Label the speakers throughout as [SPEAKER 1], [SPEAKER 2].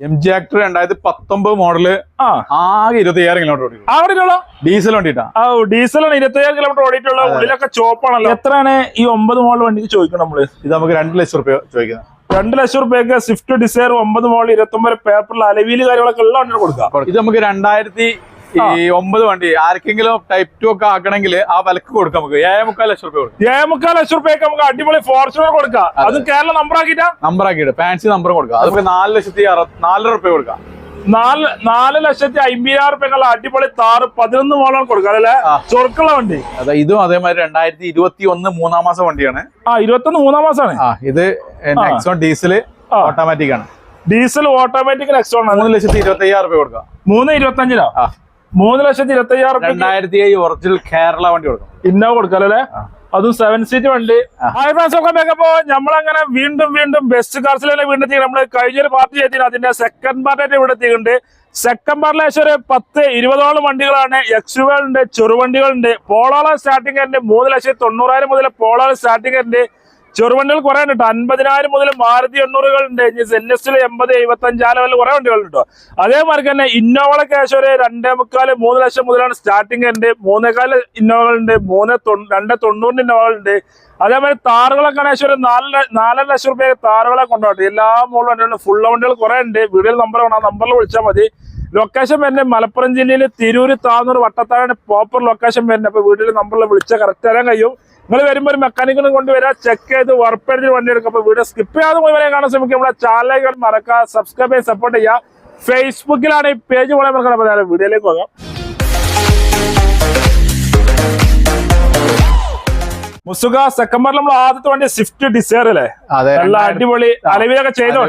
[SPEAKER 1] M G Hector രണ്ടായിരത്തി പത്തൊമ്പത് model
[SPEAKER 2] ആ
[SPEAKER 1] ആകെ ഇരുപത്തി അയ്യായിരം കിലോമീറ്റർ
[SPEAKER 2] ഓടിയിട്ടുള്ള
[SPEAKER 1] ഡീസൽ വണ്ടിട്ടാ.
[SPEAKER 2] ആ ഡീസലാണ് ഇരുപത്തിയേഴ് കിലോമീറ്റർ ഓടിയിട്ടുള്ള. ഉള്ളിലൊക്കെ ചോപ്പാണല്ലോ. എത്രയാണ് ഈ ഒമ്പത് മോഡൽ വണ്ടിക്ക് ചോദിക്കണം നമ്മൾ?
[SPEAKER 1] ഇത് നമുക്ക് രണ്ട് ലക്ഷം റുപ്യ ചോദിക്കുന്നത്
[SPEAKER 2] രണ്ട് ലക്ഷം റുപ്യക്ക് സ്വിഫ്റ്റ് ഡിസയർ ഒമ്പത് മോഡൽ ഇരുപത്തി ഒമ്പത് പേപ്പറിൽ അലവിയിൽ കാര്യങ്ങളൊക്കെ ഉള്ള വണ്ടികൾ കൊടുക്കാം.
[SPEAKER 1] ഇത് നമുക്ക് രണ്ടായിരത്തി ഈ ഒമ്പത് വണ്ടി ആർക്കെങ്കിലും ടൈപ്പ് ടു ഒക്കെ ആക്കണമെങ്കിൽ ആ വിലക്ക് കൊടുക്കാം നമുക്ക്. ഏഴേമുക്കാൽ ലക്ഷം രൂപ കൊടുക്കും.
[SPEAKER 2] ഏഴേമുക്കാൽ ലക്ഷം രൂപയൊക്കെ നമുക്ക് അടിപൊളി ഫോർച്ചുണർ കൊടുക്കാം. അത്. കേരള നമ്പർ ആക്കിട്ടാ
[SPEAKER 1] നമ്പർ ആക്കിയിട്ട് ഫാൻസി നമ്പർ കൊടുക്കാം. അത്. നമുക്ക് നാല് ലക്ഷത്തി അറുപത്തി നാലര രൂപ കൊടുക്കാം.
[SPEAKER 2] നാല് നാല് ലക്ഷത്തി അമ്പതിനായിരം റുപ്യക്കുള്ള അടിപൊളി താറ് പതിനൊന്ന് മോളാണ് കൊടുക്കാം അല്ലെ. ചൊറുക്കുള്ള വണ്ടി.
[SPEAKER 1] അതെ ഇതും അതേമാതിരി രണ്ടായിരത്തി ഇരുപത്തി ഒന്ന് മൂന്നാം മാസം വണ്ടിയാണ്.
[SPEAKER 2] ആ ഇരുപത്തി ഒന്ന് മൂന്നാം മാസമാണ്
[SPEAKER 1] ആ ഇത് നെക്സോൺ ഡീസൽ ഓട്ടോമാറ്റിക് ആണ്.
[SPEAKER 2] ഡീസൽ ഓട്ടോമാറ്റിക് നെക്സോൺ
[SPEAKER 1] മൂന്ന് ലക്ഷത്തി ഇരുപത്തി അയ്യായിരം റുപ്യ കൊടുക്കാം.
[SPEAKER 2] മൂന്ന് ഇരുപത്തഞ്ചിനോ?
[SPEAKER 1] ആ.
[SPEAKER 2] മൂന്ന് ലക്ഷത്തി ഇരുപത്തി അയ്യായിരം
[SPEAKER 1] രണ്ടായിരത്തി ഏഴ് ഒറിജിനൽ കേരള വണ്ടി കൊടുക്കും
[SPEAKER 2] ഇന്നോവ കൊടുക്കാം അല്ലേ അതും സെവൻ സീറ്റ് വണ്ടി. ഹൈ ഫ്രണ്ട്സ് ഒക്കെ നോക്കപ്പോ നമ്മളങ്ങനെ വീണ്ടും വീണ്ടും ബെസ്റ്റ് കാർസിൽ തന്നെ വീണ്ടും എത്തി. നമ്മൾ കഴിഞ്ഞൊരു പാർട്ടി ചെയ്തി അതിന്റെ സെക്കൻഡ് പാർട്ടി ഇവിടെ എത്തിയിട്ടുണ്ട്. സെക്കൻഡ് പാർട്ടിൽ ഏകദേശം ഒരു പത്ത് ഇരുപതോളം വണ്ടികളാണ്. എക്സുകളുണ്ട് ചെറുവണ്ടികളുണ്ട്. പോളോളം സ്റ്റാർട്ടിംഗ് ഉണ്ട് മൂന്ന് ലക്ഷത്തി തൊണ്ണൂറായിരം മുതൽ പോളോളം സ്റ്റാർട്ടിംഗ് ഉണ്ട് ചെറുവണ്ടികൾ കുറെ ഉണ്ട് അൻപതിനായിരം മുതൽ മാരുതി എണ്ണൂറുകൾ ഉണ്ട്. എൻ എസിൽ എൺപത് എഴുപത്തി അഞ്ച് ആ ലെവലിൽ കുറെ വണ്ടികൾ ഉണ്ട് അതേമാതിരി തന്നെ ഇന്നോവള കേശോര് രണ്ടേ മുക്കാൽ മൂന്ന് ലക്ഷം മുതലാണ് സ്റ്റാർട്ടിംഗ് ഉണ്ട് മൂന്നേക്കാൽ ഇന്നോവകളുണ്ട് മൂന്ന് തൊണ്ണൂ- രണ്ട് തൊണ്ണൂറിന്റെ ഇന്നോവകളുണ്ട് അതേമാതിരി ഏകദേശം ഒരു നാല് നാലര ലക്ഷം റുപ്യ താറുകളെ കൊണ്ടുപോകട്ടെ എല്ലാ മോളും വണ്ടികളും ഫുൾ വണ്ടികൾ കുറെ ഉണ്ട്. വീഡിയോയിൽ നമ്പർ വേണം. ആ നമ്പറിൽ വിളിച്ചാൽ മതി. ലൊക്കേഷൻ വരുന്നത് മലപ്പുറം ജില്ലയിൽ തിരൂര് താന്നൂർ വട്ടത്താഴാണ്. പ്രോപ്പർ ലൊക്കേഷൻ വരുന്നത്. അപ്പൊ വീട്ടിൽ നമ്പറിൽ വിളിച്ചാൽ കറക്റ്റ് തരാൻ കഴിയും. നിങ്ങൾ വരുമ്പോൾ ഒരു മെക്കാനിക്കിനും കൊണ്ടുവരാ ചെക്ക് ചെയ്ത് വർപ്പെടുത്തി വണ്ടി എടുക്കും. വീഡിയോ സ്കിപ്പ് ചെയ്യാതെ പോയി വരെ കാണാൻ ശ്രമിക്കും നമ്മളെ ചാനലുകൾ മറക്കുക സബ്സ്ക്രൈബ് ചെയ്ത് സപ്പോർട്ട് ചെയ്യുക. ഫേസ്ബുക്കിലാണ് ഈ പേജ് പോലെ മറക്കണം. വീഡിയോയിലേക്ക് പോകാം. മുസുക സെക്കംബറിൽ നമ്മൾ ആദ്യത്തെ വണ്ടി സ്വിഫ്റ്റ് ഡിസയർ അല്ലേ?
[SPEAKER 1] അതെ
[SPEAKER 2] നല്ല അടിപൊളി അലവിലൊക്കെ ചെയ്തോ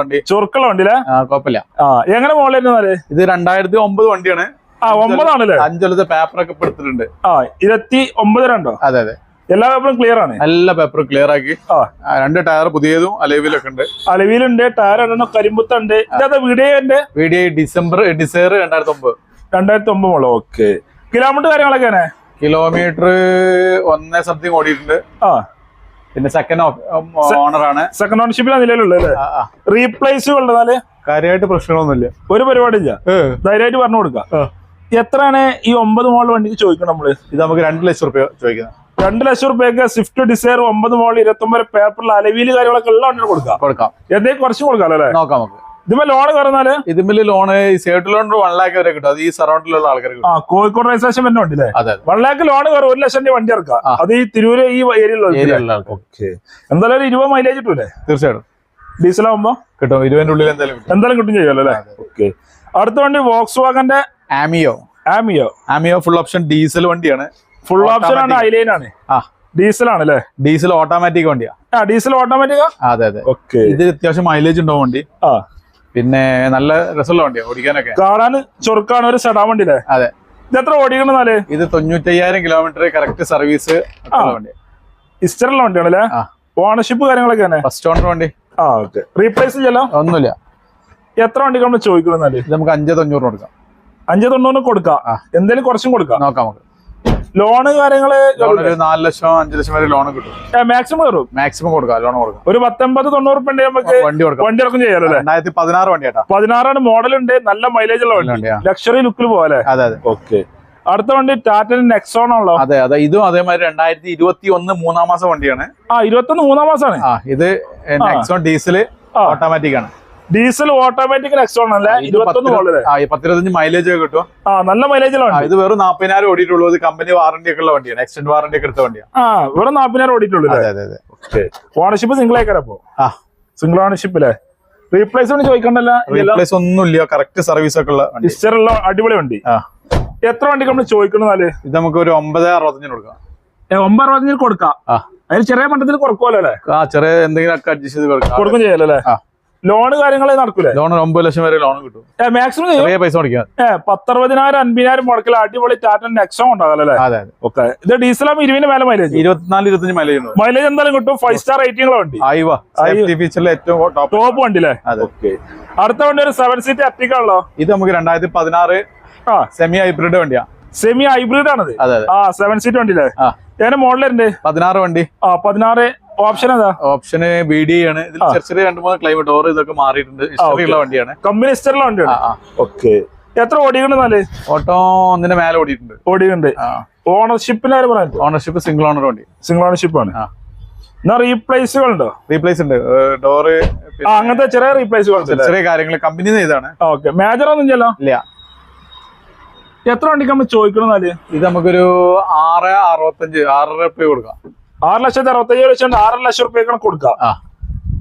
[SPEAKER 1] വണ്ടി.
[SPEAKER 2] ചുരുക്കുള്ള വണ്ടി. അല്ലേ?
[SPEAKER 1] കുഴപ്പമില്ല.
[SPEAKER 2] ആ എങ്ങനെ മോളിൽ
[SPEAKER 1] ഇത് രണ്ടായിരത്തി ഒമ്പത് വണ്ടിയാണ്.
[SPEAKER 2] ആ ഒമ്പതാണല്ലേ?
[SPEAKER 1] അഞ്ചൊല്ലത്തെ പേപ്പറൊക്കെ എടുത്തിട്ടുണ്ട്.
[SPEAKER 2] ആ ഇരുപത്തി ഒമ്പത് രണ്ടോ?
[SPEAKER 1] അതെ അതെ.
[SPEAKER 2] എല്ലാ പേപ്പറും ക്ലിയർ ആണ്.
[SPEAKER 1] എല്ലാ പേപ്പറും ക്ലിയർ ആക്കി. രണ്ട് ടയർ പുതിയതും അലവിലൊക്കെ ഉണ്ട്.
[SPEAKER 2] അലവിലുണ്ട് ടയർ എണ്ണം കരിമ്പുത്തുണ്ട്. ഇതാ വീഡിയോ ഉണ്ട്
[SPEAKER 1] വി ഡി ഡിസംബർ ഡിസയർ രണ്ടായിരത്തി ഒമ്പത്
[SPEAKER 2] രണ്ടായിരത്തി ഒമ്പത് മോളോ ഓക്കെ കിലോമീറ്റർ കാര്യങ്ങളൊക്കെ
[SPEAKER 1] കിലോമീറ്റർ ഒന്നേ സംതിങ് ഓടിയിട്ടുണ്ട്.
[SPEAKER 2] ആ.
[SPEAKER 1] പിന്നെ സെക്കൻഡ് ഓണറാണ്
[SPEAKER 2] സെക്കൻഡ് ഓണർഷിപ്പിലാണ് നിലവിലുള്ളത് അല്ലേ? റീപ്ലേസ് ഉള്ളതാൽ
[SPEAKER 1] കാര്യമായിട്ട് പ്രശ്നങ്ങളൊന്നുമില്ല.
[SPEAKER 2] ഒരു പരിപാടിയില്ല. ധൈര്യമായിട്ട് പറഞ്ഞു കൊടുക്കാം. എത്രയാണ് ഈ ഒമ്പത് മോഡൽ വണ്ടിക്ക് ചോദിക്കണം നമ്മൾ?
[SPEAKER 1] ഇത് നമുക്ക് രണ്ട് ലക്ഷം റുപ്യ ചോദിക്കുന്നത്.
[SPEAKER 2] രണ്ട് ലക്ഷം റുപ്യക്ക് സ്വിഫ്റ്റ് ഡിസൈർ ഒമ്പത് മോഡൽ ഇരുപത്തൊമ്പത് പേപ്പറിൽ അലവിൽ കാര്യങ്ങളൊക്കെ എല്ലാം വണ്ടികൾ കൊടുക്കാം.
[SPEAKER 1] കൊടുക്കാം.
[SPEAKER 2] എന്തെങ്കിലും കുറച്ച് കൊടുക്കാം അല്ലേ?
[SPEAKER 1] നോക്കാം നമുക്ക്.
[SPEAKER 2] ഇതിപ്പോ ലോൺ കയറുന്നാൽ
[SPEAKER 1] ഇതിമിൽ ലോൺ ഈ സേർട്ട് ലോൺ വൺ ലാക്ക് വരെ കിട്ടും. അത് ഈ സറൗണ്ടിലുള്ള ആൾക്കാർക്ക്
[SPEAKER 2] ആ കോഴിക്കോട് രജിസ്ട്രേഷൻ വരുന്ന വണ്ടി അല്ലേ
[SPEAKER 1] അതെ.
[SPEAKER 2] വൺ ലാക്ക് ലോൺ കയറും ഒരു ലക്ഷം രൂപ വണ്ടി ഇറക്കാം. അത് ഈ തിരൂര് ഈ ഏരിയയിലുള്ള ഓക്കെ എന്തായാലും ഇരുപത് മൈലേജ് കിട്ടൂലേ?
[SPEAKER 1] തീർച്ചയായിട്ടും.
[SPEAKER 2] ഡീസൽ ആവുമ്പോ
[SPEAKER 1] കിട്ടും. ഇരുപതിന്റെ ഉള്ളിൽ എന്തായാലും
[SPEAKER 2] എന്തായാലും കിട്ടും ചെയ്യുമല്ലോ അല്ലേ? ഓക്കെ അടുത്ത വണ്ടി Woakes വാഗന്റെ
[SPEAKER 1] Ameo
[SPEAKER 2] Ameo
[SPEAKER 1] Ameo full option diesel വണ്ടിയാണ്.
[SPEAKER 2] ഫുൾ ഓപ്ഷൻ ആണ്. ഐലൈൻ ആണ്.
[SPEAKER 1] ആ.
[SPEAKER 2] ഡീസൽ ആണ് അല്ലേ?
[SPEAKER 1] ഡീസൽ ഓട്ടോമാറ്റിക് വണ്ടിയാ.
[SPEAKER 2] ആ ഡീസൽ ഓട്ടോമാറ്റിക്കാ
[SPEAKER 1] അതെ അതെ.
[SPEAKER 2] ഓക്കെ
[SPEAKER 1] ഇത് അത്യാവശ്യം മൈലേജ് ഉണ്ടോ വണ്ടി?
[SPEAKER 2] ആ.
[SPEAKER 1] പിന്നെ നല്ല രസമുള്ള വണ്ടിയാ ഓടിക്കാനൊക്കെ.
[SPEAKER 2] കാണാൻ ചൊറുക്കാണ് ഒരു സെഡാ വണ്ടി അല്ലേ?
[SPEAKER 1] അതെ.
[SPEAKER 2] ഇത് എത്ര
[SPEAKER 1] ഇത് തൊണ്ണൂറ്റയ്യായിരം കിലോമീറ്റർ കറക്റ്റ് സർവീസ് വണ്ടി
[SPEAKER 2] ഇസ്റ്ററുള്ള വണ്ടിയാണ് അല്ലേ? ഓണർഷിപ്പ് കാര്യങ്ങളൊക്കെ തന്നെ?
[SPEAKER 1] ഫസ്റ്റ് ഓണർ വണ്ടി.
[SPEAKER 2] ആ ഓക്കെ റീപ്ലേസ് ചെയ്യല്ലോ
[SPEAKER 1] ഒന്നുമില്ല.
[SPEAKER 2] എത്ര വണ്ടി നമ്മൾ ചോദിക്കണെന്നാൽ
[SPEAKER 1] ഇത് നമുക്ക് അഞ്ച് തൊണ്ണൂറ് കൊടുക്കാം.
[SPEAKER 2] അഞ്ച് തൊണ്ണൂറിന് കൊടുക്കാം. എന്തെങ്കിലും കുറച്ചും കൊടുക്കാം.
[SPEAKER 1] നോക്കാം നമുക്ക്.
[SPEAKER 2] ലോണ്
[SPEAKER 1] കാര്യങ്ങൾ ഒരു നാല് ലക്ഷം അഞ്ച് ലക്ഷം വരെ ലോൺ കിട്ടും.
[SPEAKER 2] മാക്സിമം കയറും?
[SPEAKER 1] മാക്സിമം കൊടുക്കാം ലോൺ കൊടുക്കാം.
[SPEAKER 2] ഒരു പത്തൊമ്പത് തൊണ്ണൂറ് ഉണ്ടെങ്കിൽ നമുക്ക്
[SPEAKER 1] വണ്ടി കൊടുക്കാം.
[SPEAKER 2] വണ്ടി ഇറക്കും ചെയ്യാലോ
[SPEAKER 1] രണ്ടായിരത്തി പതിനാറ് വണ്ടി കേട്ടാ
[SPEAKER 2] പതിനാറാണ് മോഡൽ ഉണ്ട് നല്ല മൈലേജ് ഉള്ള വണ്ടി. ലക്ഷറി ലുക്കിൽ പോകാല്ലേ
[SPEAKER 1] അതെ അതെ.
[SPEAKER 2] ഓക്കെ അടുത്ത വണ്ടി ടാറ്റ നെക്സോൺ ആണല്ലോ.
[SPEAKER 1] അതെ അതെ. ഇതും അതേമാതിരി രണ്ടായിരത്തി ഇരുപത്തി ഒന്ന് മൂന്നാം മാസം വണ്ടിയാണ്.
[SPEAKER 2] ആ ഇരുപത്തി ഒന്ന് മൂന്നാം മാസമാണ്
[SPEAKER 1] ആ ഇത് നെക്സോൺ ഡീസൽ ഓട്ടോമാറ്റിക് ആണ്.
[SPEAKER 2] ഡീസൽ ഓട്ടോമാറ്റിക് നെക്സോൺ അല്ലേ ഇരുപത്തൊന്ന്
[SPEAKER 1] മോഡൽ പത്തിരുപത്തഞ്ച് മൈലേജ് ഒക്കെ കിട്ടും
[SPEAKER 2] ആ നല്ല മൈലേജ് ഉള്ള
[SPEAKER 1] ഇത് വെറും നാപ്പതിനായിരം ഓടിയിട്ടുള്ളൂ. ഇത് കമ്പനി വാറണ്ടി ഒക്കെ ഉള്ള വണ്ടിയാണ്. എക്സ്റ്റൻഡ് വാറണ്ടി ഒക്കെ എടുത്ത വണ്ടിയാണ്.
[SPEAKER 2] ആ വെറും നാപ്പതിനായിരം ഓടിയിട്ടുള്ളൂ
[SPEAKER 1] അതെ അതെ അതെ.
[SPEAKER 2] ഓണർഷിപ്പ് സിംഗിൾ ആയിക്കാരം പോ
[SPEAKER 1] ആ.
[SPEAKER 2] സിംഗിൾ ഓണർഷിപ്പ് അല്ലേ റീപ്ലേസ് ഒന്നും ചോദിക്കണ്ടല്ല?
[SPEAKER 1] റീപ്ലേസ് ഒന്നുമില്ല കറക്റ്റ് സർവീസ് ഒക്കെ ഉള്ള
[SPEAKER 2] ഹിസ്റ്ററുള്ള അടിപൊളി വണ്ടി.
[SPEAKER 1] ആ.
[SPEAKER 2] എത്ര വണ്ടി നമ്മൾ ചോദിക്കണമെന്നാൽ
[SPEAKER 1] ഇത് നമുക്ക് ഒരു ഒമ്പത് അറുപത്തഞ്ചിന് കൊടുക്കാം.
[SPEAKER 2] ഒമ്പത് അറുപത്തഞ്ചിന് കൊടുക്കാം. അതിന് ചെറിയ മട്ടത്തിൽ കൊടുക്കുമല്ലോ അല്ലേ?
[SPEAKER 1] ആ ചെറിയ എന്തെങ്കിലും ഒക്കെ അഡ്ജസ്റ്റ് ചെയ്ത് കൊടുക്കാം.
[SPEAKER 2] കൊടുക്കും ചെയ്യാലോ അല്ലേ? ലോണ് കാര്യങ്ങളെ നടക്കൂലേ?
[SPEAKER 1] ലോൺ ഒമ്പത് ലക്ഷം വരെ ലോൺ കിട്ടും.
[SPEAKER 2] മാക്സിമം
[SPEAKER 1] ചെറിയ പൈസ
[SPEAKER 2] മുടക്കാം പത്തറുപതിനായിരം അൻപതിനായിരം മുടക്കിൽ അടിപൊളി ടാറ്റ നെക്സോ ഉണ്ടാകല്ലേ
[SPEAKER 1] അതെ
[SPEAKER 2] ഓക്കെ. ഇത് ഡീസലാകുമ്പോൾ ഇരുപതിന് മേലെ മൈലേജ്
[SPEAKER 1] ഇരുപത്തിനാല് ഇരുപത്തഞ്ച് മൈലേജ്
[SPEAKER 2] മൈലേജ് എന്തായാലും കിട്ടും. ഫൈവ് സ്റ്റാർ റേറ്റിംഗുള്ള വണ്ടി.
[SPEAKER 1] ഫീച്ചറിൽ ഏറ്റവും ടോപ്പ്
[SPEAKER 2] വണ്ടി അല്ലേ? ഓക്കെ. അടുത്ത വണ്ടി ഒരു സെവൻ സീറ്റ് അറ്റിക്കാണല്ലോ
[SPEAKER 1] ഇത് നമുക്ക് രണ്ടായിരത്തി പതിനാറ് സെമി ഹൈബ്രിഡ് വണ്ടിയാ.
[SPEAKER 2] സെമി ഹൈബ്രിഡ് ആണത്. ആ സെവൻ സീറ്റ് വണ്ടി അല്ലേ? ഞാൻ മോഡലുണ്ട്
[SPEAKER 1] പതിനാറ് വണ്ടി.
[SPEAKER 2] ആ പതിനാറ് ഓപ്ഷൻ ഏതാ?
[SPEAKER 1] ഓപ്ഷന് ബി ഡി ആണ്. ഇതിൽ. ചെറിയ ചെറിയ രണ്ട് മൂന്ന് ക്ലൈമറ്റ് ഓർ ഇതൊക്കെ മാറിയിട്ടുണ്ട്. വണ്ടിയാണ്.
[SPEAKER 2] കമ്പനി വണ്ടിയാണ്. ഓക്കെ എത്ര ഓടിയുണ്ട് നാല്
[SPEAKER 1] ഓട്ടോ ഒന്നിന്റെ മേലെ ഓടിയിട്ടുണ്ട്.
[SPEAKER 2] ഓടിയുണ്ട് ഓണർഷിപ്പിന് ആര് പറയാൻ
[SPEAKER 1] ഓണർഷിപ്പ് സിംഗിൾ ഓണർ വണ്ടി.
[SPEAKER 2] സിംഗിൾ ഓണർഷിപ്പ് ആണ്. എന്നാ റീപ്ലേസുകൾ ഉണ്ടോ?
[SPEAKER 1] റീപ്ലേസ് ഉണ്ട്. ഡോറ്
[SPEAKER 2] അങ്ങനത്തെ ചെറിയ റീപ്ലേസുകൾ
[SPEAKER 1] ചെറിയ കാര്യങ്ങൾ കമ്പനി ഇതാണ്
[SPEAKER 2] ഓക്കെ മേജർ ഒന്നും ചെല്ലോ
[SPEAKER 1] ഇല്ല.
[SPEAKER 2] എത്ര വണ്ടിക്ക് നമ്മൾ ചോദിക്കണം നാല്
[SPEAKER 1] ഇത് നമുക്കൊരു ആറ് അറുപത്തഞ്ച് ആറര കൊടുക്കാം.
[SPEAKER 2] ആറ് ലക്ഷത്തി അറുപത്തയ്യായിരം വെച്ചുകൊണ്ട് ആറ് ലക്ഷം റുപ്യക്കാണ് കൊടുക്കുക